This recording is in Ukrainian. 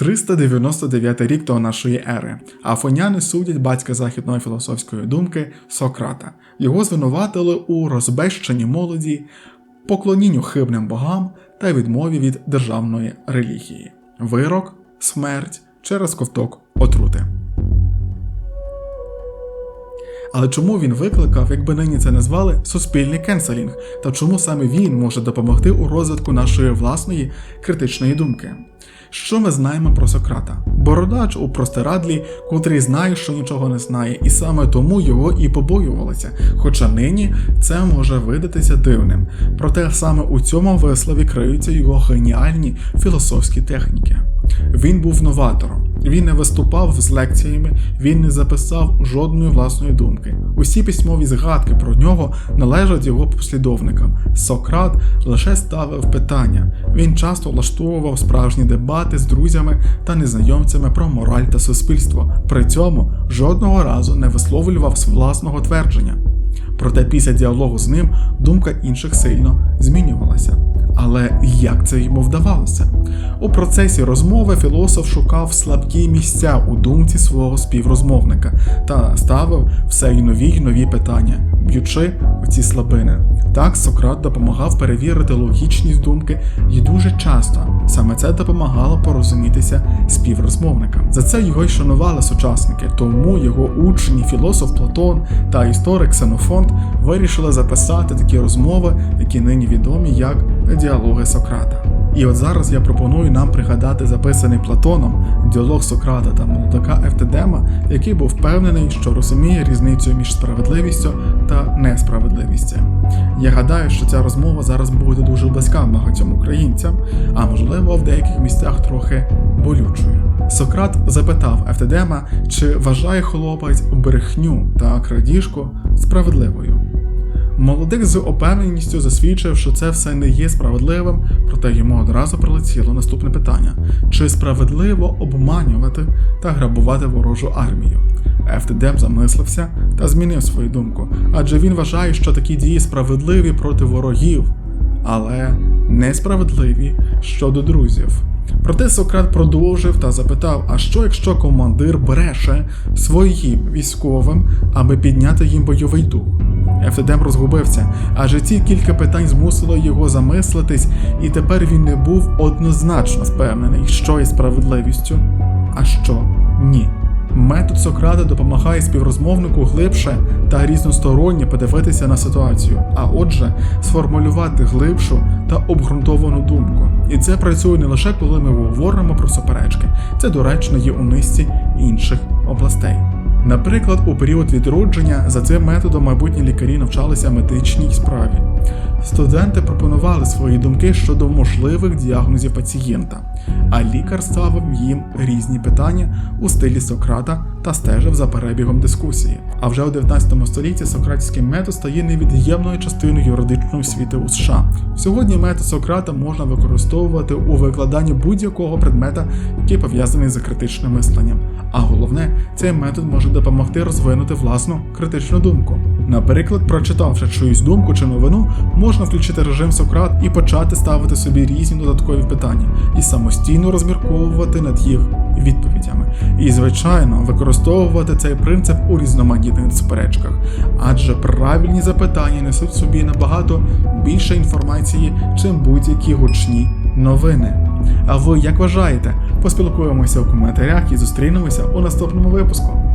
399 рік до нашої ери. Афоняни судять батька західної філософської думки Сократа. Його звинуватили у розбещенні молоді, поклонінню хибним богам та відмові від державної релігії. Вирок смерть через ковток Але чому він викликав, якби нині це назвали, суспільний кенселінг, та чому саме він може допомогти у розвитку нашої власної критичної думки? Що ми знаємо про Сократа? Бородач у простирадлі, котрий знає, що нічого не знає, і саме тому його і побоювалися. Хоча нині це може видатися дивним. Проте саме у цьому вислові криються його геніальні філософські техніки. Він був новатором. Він не виступав з лекціями, він не записав жодної власної думки. Усі письмові згадки про нього належать його послідовникам. Сократ лише ставив питання. Він часто влаштовував справжні дебати з друзями та незнайомцями про мораль та суспільство. При цьому жодного разу не висловлював власного твердження. Проте після діалогу з ним думка інших сильно змінювалася. Але як це йому вдавалося? У процесі розмови філософ шукав слабкі місця у думці свого співрозмовника та ставив все й нові й нові питання, б'ючи в ці слабини. Так Сократ допомагав перевірити логічність думки, і дуже часто саме це допомагало порозумітися співрозмовникам. За це його й шанували сучасники, тому його учні, філософ Платон та історик Ксенофонт вирішили записати такі розмови, які нині відомі як діалоги Сократа. І от зараз я пропоную нам пригадати записаний Платоном діалог Сократа та молодака Евтедема, який був впевнений, що розуміє різницю між справедливістю та несправедливістю. Я гадаю, що ця розмова зараз буде дуже близька багатьом українцям, а можливо в деяких місцях трохи болючою. Сократ запитав Евтедема, чи вважає хлопець брехню та крадіжку справедливою. Молодик з опевненістю засвідчив, що це все не є справедливим, проте йому одразу прилетіло наступне питання: чи справедливо обманювати та грабувати ворожу армію? Ефтедем замислився та змінив свою думку, адже він вважає, що такі дії справедливі проти ворогів, але несправедливі щодо друзів. Проте Сократ продовжив та запитав: а що якщо командир бреше своїм військовим, аби підняти їм бойовий дух? Ефтедем розгубився, адже ці кілька питань змусило його замислитись, і тепер він не був однозначно впевнений, що є справедливістю, а що ні. Метод Сократа допомагає співрозмовнику глибше та різносторонньо подивитися на ситуацію, а отже, сформулювати глибшу та обґрунтовану думку. І це працює не лише коли ми говоримо про суперечки, це доречно є у низці інших областей. Наприклад, у період відродження за цим методом майбутні лікарі навчалися медичній справі. Студенти пропонували свої думки щодо можливих діагнозів пацієнта, а лікар ставив їм різні питання у стилі Сократа та стежив за перебігом дискусії. А вже у 19 столітті сократський метод стає невід'ємною частиною юридичної освіти у США. Сьогодні метод Сократа можна використовувати у викладанні будь-якого предмета, який пов'язаний з критичним мисленням. А головне, цей метод може допомогти розвинути власну критичну думку. Наприклад, прочитавши чиюсь думку чи новину, можна включити режим Сократ і почати ставити собі різні додаткові питання і самостійно розмірковувати над їх відповідями. І, звичайно, використовувати цей принцип у різноманітних суперечках, адже правильні запитання несуть собі набагато більше інформації, чим будь-які гучні новини. А ви як вважаєте? Поспілкуємося у коментарях і зустрінемося у наступному випуску.